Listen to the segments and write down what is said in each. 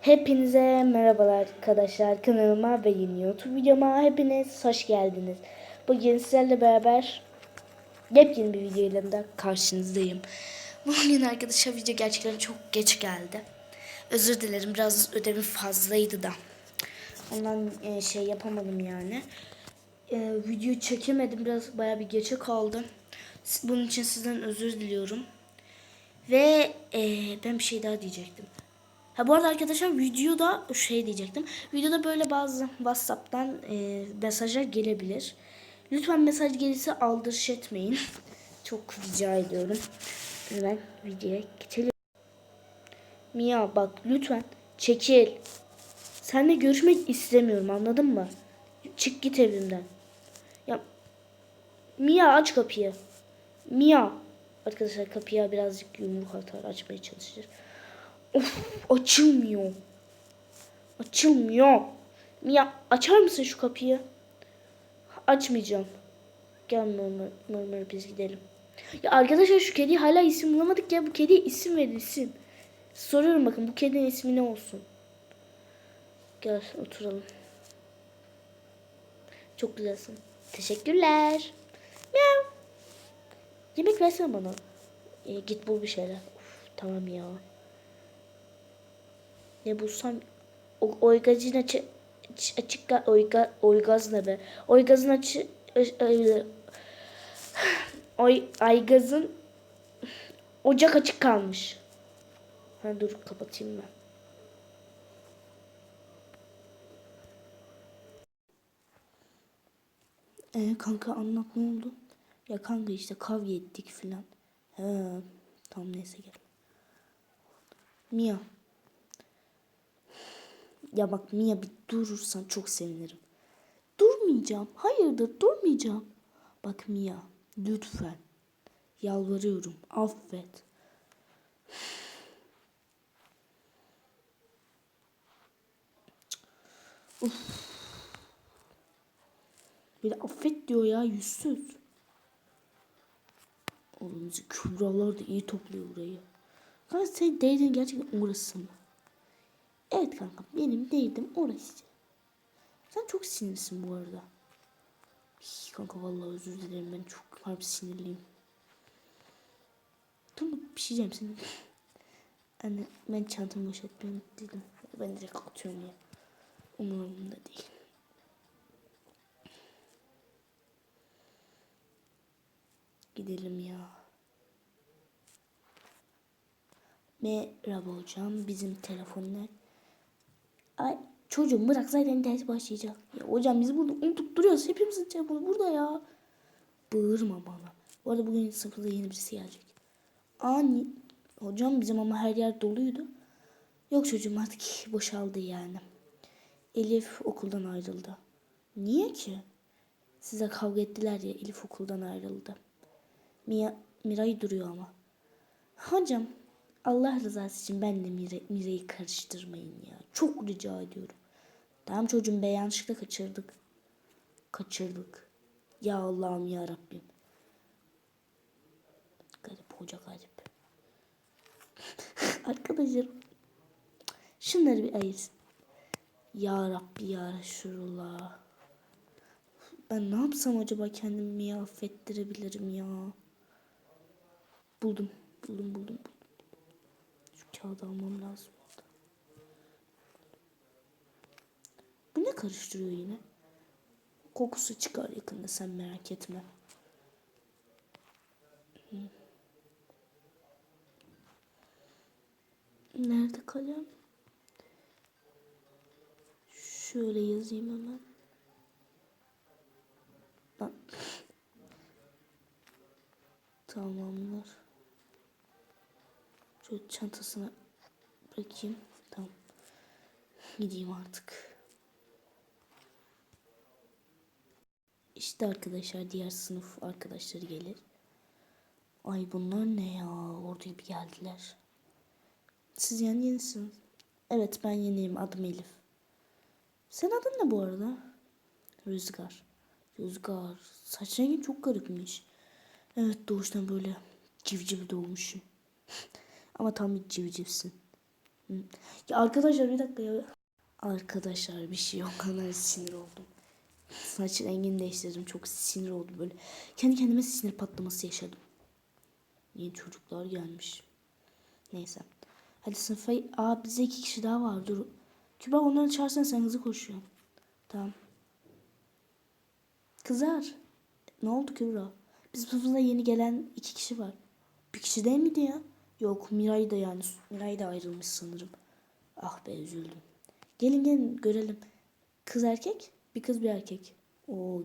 Hepinize merhabalar arkadaşlar kanalıma ve yeni YouTube videoma hepiniz hoş geldiniz. Bugün sizlerle beraber yepyeni bir videoyla da karşınızdayım. Bugün arkadaşlar video gerçekten çok geç geldi. Özür dilerim biraz ödevim fazlaydı da. Ondan e, şey yapamadım yani. E, video çekemedim biraz baya bir geçe kaldı. Bunun için sizden özür diliyorum. Ve e, ben bir şey daha diyecektim. Ha bu arada arkadaşlar videoda şey diyecektim. Videoda böyle bazı WhatsApp'tan e, mesajlar gelebilir. Lütfen mesaj gelirse aldırış etmeyin. Çok rica ediyorum. Hemen videoya geçelim. Mia bak lütfen çekil. Seninle görüşmek istemiyorum anladın mı? Çık git evimden. Ya Mia aç kapıyı. Mia. Arkadaşlar kapıya birazcık yumruk atar açmaya çalışır. Of açılmıyor. Açılmıyor. Mia açar mısın şu kapıyı? Açmayacağım. Gel normal, normal biz gidelim. Ya arkadaşlar şu kediye hala isim bulamadık ya. Bu kediye isim verilsin. Soruyorum bakın bu kedinin ismi ne olsun? Gel oturalım. Çok güzelsin. Teşekkürler. Miau. Yemek versene bana. E, git bul bir şeyler. Of, tamam ya. Ne bulsam o, oygacın açı aç- açık ga- oyga oygaz ne be? Oygazın açı oy aygazın ocak açık kalmış. Ha dur kapatayım ben. Ee, kanka anlat ne oldu? Ya kanka işte kavga ettik filan. Tamam neyse gel. Mia. Ya bak Mia bir durursan çok sevinirim. Durmayacağım. Hayırdır durmayacağım. Bak Mia lütfen. Yalvarıyorum. Affet. Uf. Bir de affet diyor ya yüzsüz. Oğlum bizi kübralar da iyi topluyor burayı. Kanka senin değdin gerçekten orası mı? Evet kanka benim değdim orası. Sen çok sinirlisin bu arada. Kanka vallahi özür dilerim ben çok harbi sinirliyim. Tamam bir şey diyeceğim senin. Anne ben çantamı boşaltmayı dedim. Ben direkt atıyorum ya. Umurumda değil. Gidelim ya. Merhaba hocam. Bizim telefonlar. Ay çocuğum bırak zaten ders başlayacak. Ya hocam biz burada unutup duruyoruz. Hepimizin telefonu burada ya. Bağırma bana. Bu arada bugün sınıfta yeni birisi gelecek. Ani. Hocam bizim ama her yer doluydu. Yok çocuğum artık boşaldı yani. Elif okuldan ayrıldı. Niye ki? Size kavga ettiler ya Elif okuldan ayrıldı. Mia, Miray duruyor ama. Hocam Allah rızası için ben de Mire, Mira'yı karıştırmayın ya. Çok rica ediyorum. Tamam çocuğum be yanlışlıkla kaçırdık. Kaçırdık. Ya Allah'ım ya Rabbim. Garip hoca garip. Arkadaşlarım. Şunları bir ayırsın. Ya Rabbi ya Resulullah. Ben ne yapsam acaba kendimi affettirebilirim ya. Buldum. Buldum buldum. buldum. Kağıdı almam lazım. Bu ne karıştırıyor yine? Kokusu çıkar yakında sen merak etme. Nerede kalem? Şöyle yazayım hemen. Tamamdır. Şöyle çantasına bırakayım. Tamam. Gideyim artık. İşte arkadaşlar diğer sınıf arkadaşları gelir. Ay bunlar ne ya? Orada bir geldiler. Siz yani yenisiniz. Evet ben yeniyim. Adım Elif. Sen adın ne bu arada? Rüzgar. Rüzgar. Saç rengin çok garipmiş. Evet doğuştan böyle civciv doğmuşsun. Ama tam bir civcivsin. Ya arkadaşlar bir dakika ya. Arkadaşlar bir şey yok. kadar sinir oldum. Saç rengini değiştirdim. Çok sinir oldum böyle. Kendi kendime sinir patlaması yaşadım. Yeni çocuklar gelmiş. Neyse. Hadi sınıfa... Aa bize iki kişi daha var. Dur. Kübra onları çağırsan sen hızlı koşuyorsun. Tamam. Kızlar. Ne oldu Kübra? Bizim sınıfımızda yeni gelen iki kişi var. Bir kişi değil miydi ya? Yok Miray da yani. Miray da ayrılmış sanırım. Ah be üzüldüm. Gelin gelin görelim. Kız erkek? Bir kız bir erkek. Oo.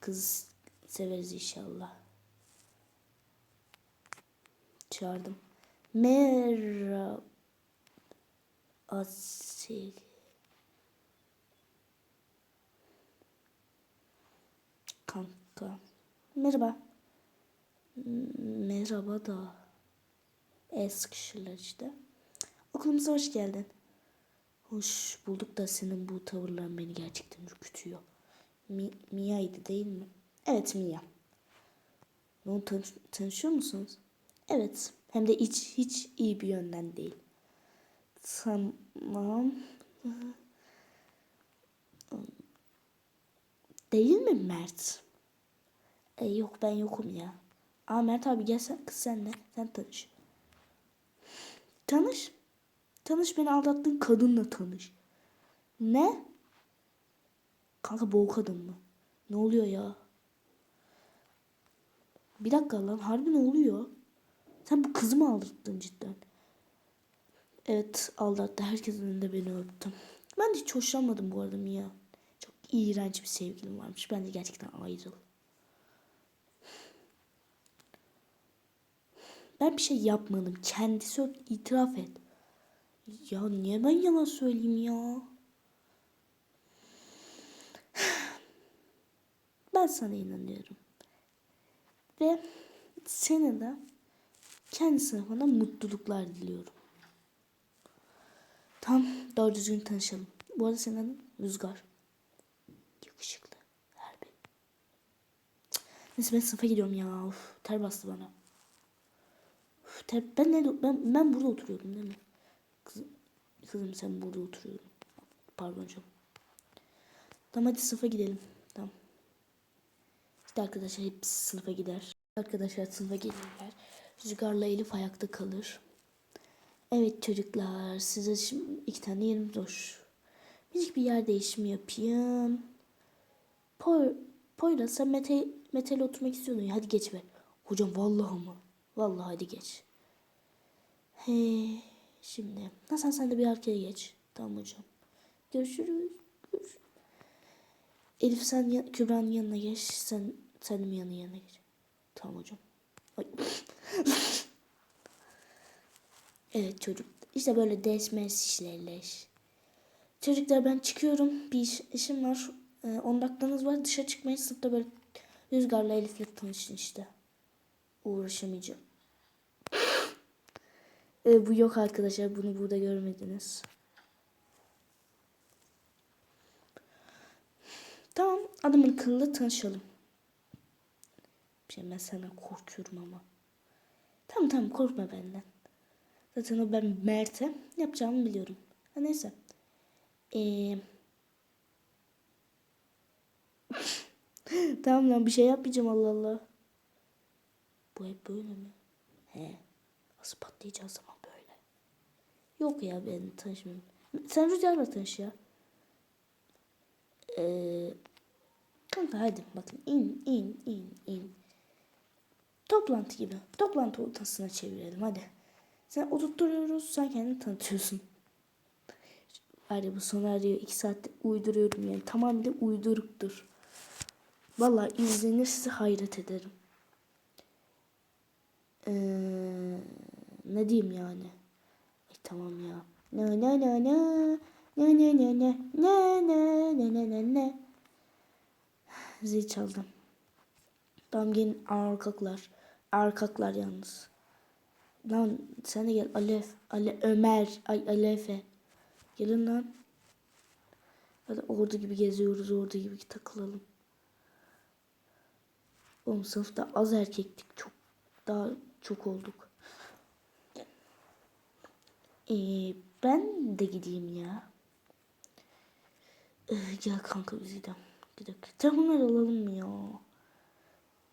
Kız severiz inşallah. Çağırdım. Merhaba. Asil. Kanka. Merhaba. Merhaba da. El sıkışırlar işte. Okulumuza hoş geldin. Hoş bulduk da senin bu tavırların beni gerçekten ürkütüyor. Mi, Mia'ydı değil mi? Evet Mia. Onu tan tanışıyor musunuz? Evet. Hem de hiç hiç iyi bir yönden değil. Tamam. Değil mi Mert? E, yok ben yokum ya. Aa Mert abi gel sen kız sen de. Sen tanış. Tanış. Tanış beni aldattığın kadınla tanış. Ne? Kanka bu o kadın mı? Ne oluyor ya? Bir dakika lan harbi ne oluyor? Sen bu kızı mı aldattın cidden? Evet aldattı. Herkesin önünde beni öptüm. Ben de hiç hoşlanmadım bu arada Mia. Çok iğrenç bir sevgilim varmış. Ben de gerçekten ayrıl. Ben bir şey yapmadım. Kendisi itiraf et. Ya niye ben yalan söyleyeyim ya? Ben sana inanıyorum. Ve seni de kendi sınıfına mutluluklar diliyorum. Tamam doğru düzgün tanışalım. Bu arada senin adın Rüzgar. Yakışıklı. Harbi. Neyse ben sınıfa gidiyorum ya. Uf, ter bastı bana. Ben, ne, ben, ben burada oturuyordum değil mi? Kızım, kızım sen burada oturuyordun. Pardon canım. Tamam hadi sınıfa gidelim. Tamam. İşte arkadaşlar hepsi sınıfa gider. Arkadaşlar sınıfa gelirler. Rüzgarla Elif ayakta kalır. Evet çocuklar size şimdi iki tane yerim boş. Minik bir yer değişimi yapayım. Poy, Poyraz sen Mete, Mete'yle oturmak istiyordun ya hadi geç be. Hocam vallahi mı? Vallahi hadi geç. He, şimdi Hasan sen de bir arkaya geç. Tamam hocam. Görüşürüz. Görüşürüz. Elif sen ya, Kübra'nın yanına geç. Sen de Mia'nın yanına geç. Tamam hocam. Evet çocuk. İşte böyle desmes işlerle. Çocuklar ben çıkıyorum. Bir iş, işim var. Ee, 10 dakikanız var. Dışarı çıkmayın. Sınıfta böyle Rüzgar'la Elif'le tanışın işte. Uğraşamayacağım. Ee, bu yok arkadaşlar. Bunu burada görmediniz. Tamam. Adamın kıllı tanışalım. Şey ben senden korkuyorum ama. Tamam tamam korkma benden. Zaten o ben Mert'e yapacağımı biliyorum. Ha, neyse. Ee... tamam lan bir şey yapmayacağım Allah Allah. Bu hep böyle mi? He. Nasıl patlayacağız zaman. Yok ya ben tanışmıyorum. Sen Rüzgar'la tanış ya. Ee, kanka hadi bakın in in in in. Toplantı gibi. Toplantı odasına çevirelim hadi. Sen oturtturuyoruz sen kendini tanıtıyorsun. Hadi bu senaryo iki saatte uyduruyorum yani. Tamamıyla uyduruktur. Vallahi izlenir size hayret ederim. Ee, ne diyeyim yani? ki tamam ya. Na na na na. Na na na na. Na na na na na na. Zil çaldım. Tamam gelin erkekler. Erkekler yalnız. Lan sen de gel Alef. Ale Ömer. Ay Alefe. Gelin lan. Hadi ordu gibi geziyoruz. Ordu gibi takılalım. Oğlum sınıfta az erkektik. Çok daha çok olduk. Ee, ben de gideyim ya. Ee, gel kanka biz gidelim. Gidelim. Telefonları alalım ya?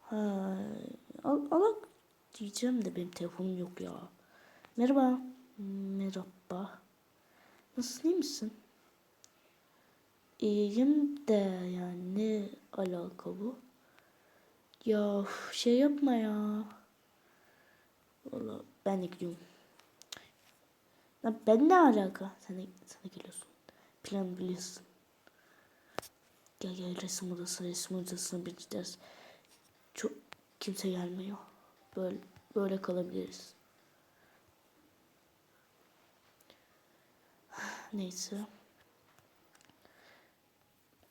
Ha, al, alak diyeceğim de benim telefonum yok ya. Merhaba. Merhaba. Nasılsın iyi misin? İyiyim de yani ne alaka bu? Ya şey yapma ya. Valla ben de gidiyorum. Lan ben ne alaka? Sen de, sen de geliyorsun. Plan biliyorsun. Gel gel resim odası, resim odasına bir gideriz. Çok kimse gelmiyor. Böyle böyle kalabiliriz. Neyse.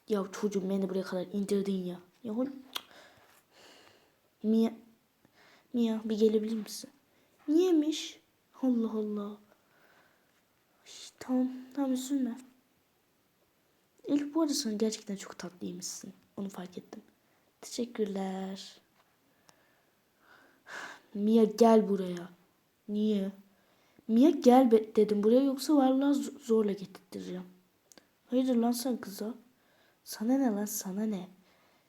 Ya çocuğum beni buraya kadar indirdin ya. Ya. Mia. Mia bir gelebilir misin? Niyemiş? Allah Allah. Tamam tamam üzülme. Elif bu arada sen gerçekten çok tatlıymışsın. Onu fark ettim. Teşekkürler. Mia gel buraya. Niye? Mia gel be- dedim buraya yoksa z- zorla getirttireceğim. Hayırdır lan sen kıza? Sana ne lan sana ne?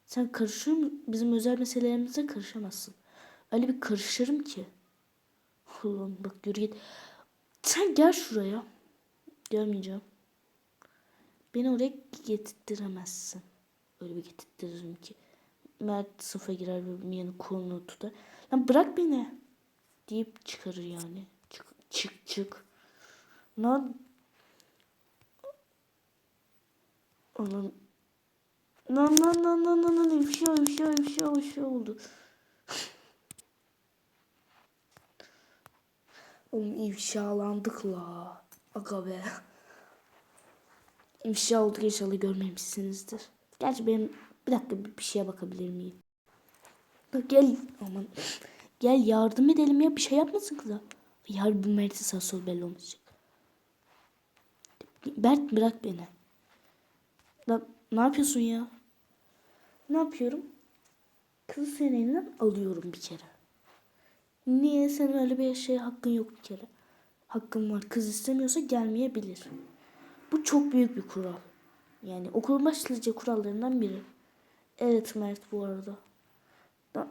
Sen karışıyor mu? Bizim özel meselelerimize karışamazsın. Öyle bir karışırım ki. Ulan bak yürü git. Sen gel şuraya. Gelmeyeceğim. Beni oraya getirtiremezsin. Öyle bir getirtiririm ki. Mert sınıfa girer ve Mia'nın kolunu tutar. Lan bırak beni. Deyip çıkarır yani. Çık çık çık. Lan. Lan lan lan lan lan lan lan ifşa ifşa ifşa ifşa oldu. Oğlum ifşalandık la. Aga be. İfşa olduk inşallah görmemişsinizdir. Gerçi benim bir dakika bir bir şeye bakabilir miyim? Gel aman. Gel yardım edelim ya bir şey yapmasın kıza. Yarın bu Mert'in sağ sol belli olmayacak. Bert bırak beni. Lan ne yapıyorsun ya? Ne yapıyorum? Kızı senin elinden alıyorum bir kere. Niye? Senin öyle bir şey hakkın yok bir kere. Hakkın var. Kız istemiyorsa gelmeyebilir. Bu çok büyük bir kural. Yani okulun başlıca kurallarından biri. Evet Mert bu arada. Da-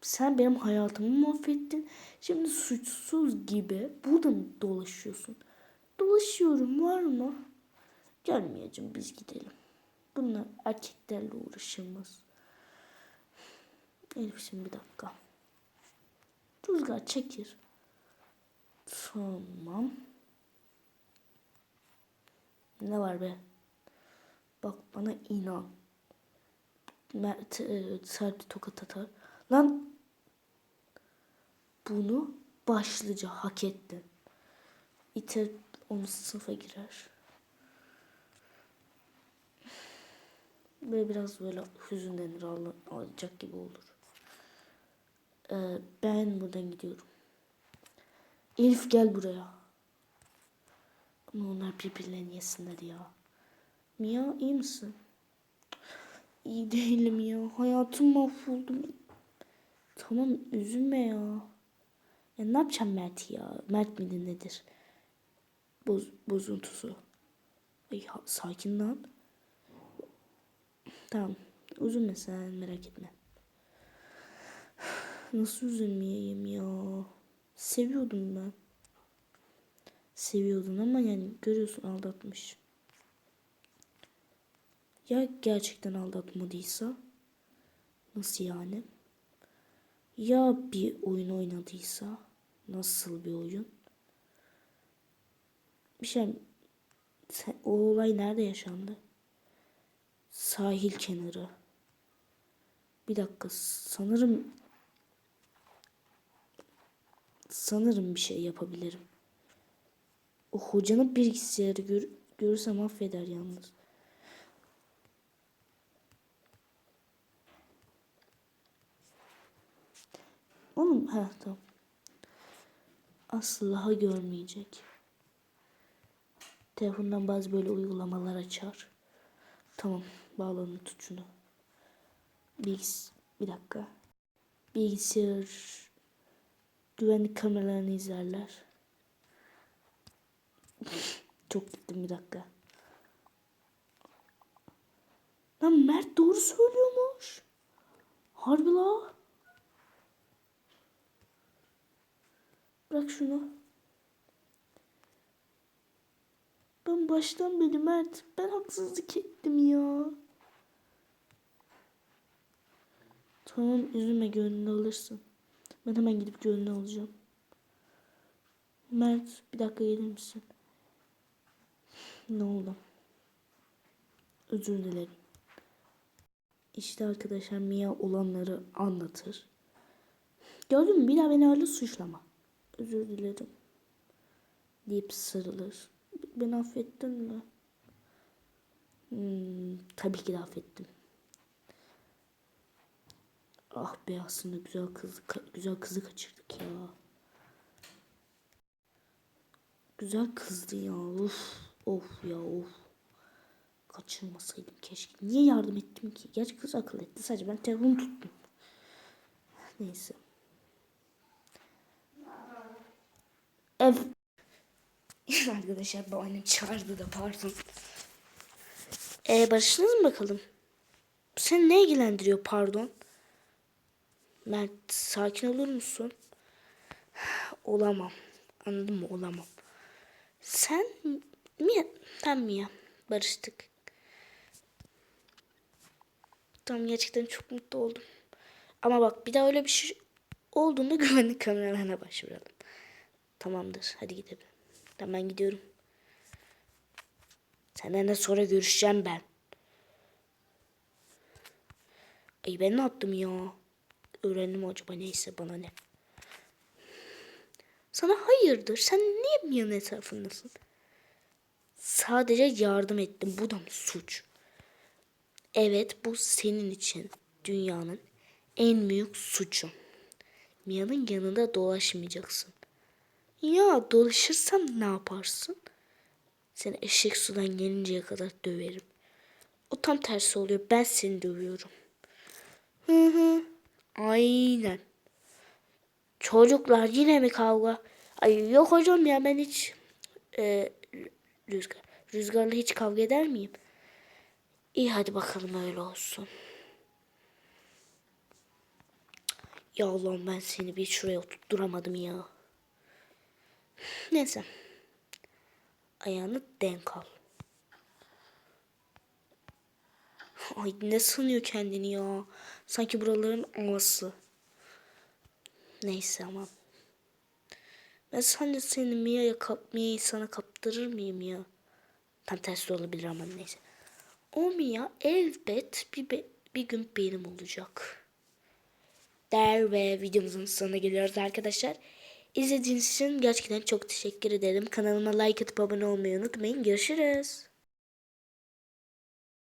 Sen benim hayatımı mahvettin. Şimdi suçsuz gibi burada mı dolaşıyorsun? Dolaşıyorum var mı? Gelmeyeceğim biz gidelim. Bunlar erkeklerle uğraşılmaz. Elif şimdi bir dakika. Rüzgar çekir. Tamam. Ne var be? Bak bana inan. Mert e, sert tokat atar. Lan bunu başlıca hak ettin. İter onu sınıfa girer. Ve biraz böyle hüzünlenir ağlayacak gibi olur. Ee, ben buradan gidiyorum. Elif gel buraya. Onlar birbirlerini yesinler ya. Mia iyi misin? İyi değilim ya. Hayatım mahvoldu. Tamam üzülme ya. Ya ne yapacağım Mert ya? Mert midir nedir? Boz, bozuntusu. Ay, ha- sakin lan. Tamam. Üzülme sen merak etme. Nasıl üzülmeyeyim ya? Seviyordum ben. Seviyordun ama yani görüyorsun aldatmış. Ya gerçekten aldatmadıysa? Nasıl yani? Ya bir oyun oynadıysa? Nasıl bir oyun? Bir şey sen, o olay nerede yaşandı? Sahil kenarı. Bir dakika sanırım sanırım bir şey yapabilirim. O hocanın bilgisayarı gör, görürsem affeder yalnız. Oğlum ha tamam. Asla görmeyecek. Telefondan bazı böyle uygulamalar açar. Tamam bağlanın tut şunu. Bilgis bir dakika. Bilgisayar Güvenlik kameralarını izlerler. Çok gittim bir dakika. Lan Mert doğru söylüyormuş. Harbi la. Bırak şunu. Ben baştan beri Mert. Ben haksızlık ettim ya. Tamam üzülme gönlünü alırsın. Ben hemen gidip gönlünü alacağım. Mert bir dakika gelir misin? Ne oldu? Özür dilerim. İşte arkadaşlar Mia olanları anlatır. Gördün mü? Bir daha beni öyle suçlama. Özür dilerim. Deyip sarılır. Beni affettin mi? Hmm, tabii ki de affettim. Ah be aslında güzel kızı güzel kızı kaçırdık ya. Güzel kızdı ya. Of of ya of. Kaçırmasaydım keşke. Niye yardım ettim ki? Gerçi kız akıl etti. Sadece ben telefonu tuttum. Neyse. Ev. Arkadaşlar babaannem çağırdı da pardon. Ee, barıştınız mı bakalım? Seni ne ilgilendiriyor pardon? Mert sakin olur musun? Olamam. Anladın mı? Olamam. Sen Mia, ben Mia. Barıştık. Tamam gerçekten çok mutlu oldum. Ama bak bir daha öyle bir şey olduğunda güvenlik kameralarına başvuralım. Tamamdır. Hadi gidelim. Tamam ben gidiyorum. Seninle sonra görüşeceğim ben. Ay ben ne yaptım ya? Öğrendim acaba neyse bana ne. Sana hayırdır? Sen niye Mia'nın etrafındasın? Sadece yardım ettim. Bu da mı suç? Evet bu senin için dünyanın en büyük suçu. Mia'nın yanında dolaşmayacaksın. Ya dolaşırsam ne yaparsın? Seni eşek sudan gelinceye kadar döverim. O tam tersi oluyor. Ben seni dövüyorum. Hı hı. Aynen. Çocuklar yine mi kavga? Ay yok hocam ya ben hiç e, rüzgar rüzgarla hiç kavga eder miyim? İyi hadi bakalım öyle olsun. Ya Allah'ım ben seni bir şuraya oturtturamadım ya. Neyse. Ayağını denk al. Ay ne sanıyor kendini ya. Sanki buraların ağası. Neyse ama. Ben sence seni Mia'ya kap, Mia'yı sana kaptırır mıyım ya? Tam tersi olabilir ama neyse. O Mia elbet bir, be- bir gün benim olacak. Der ve videomuzun sonuna geliyoruz arkadaşlar. İzlediğiniz için gerçekten çok teşekkür ederim. Kanalıma like atıp abone olmayı unutmayın. Görüşürüz.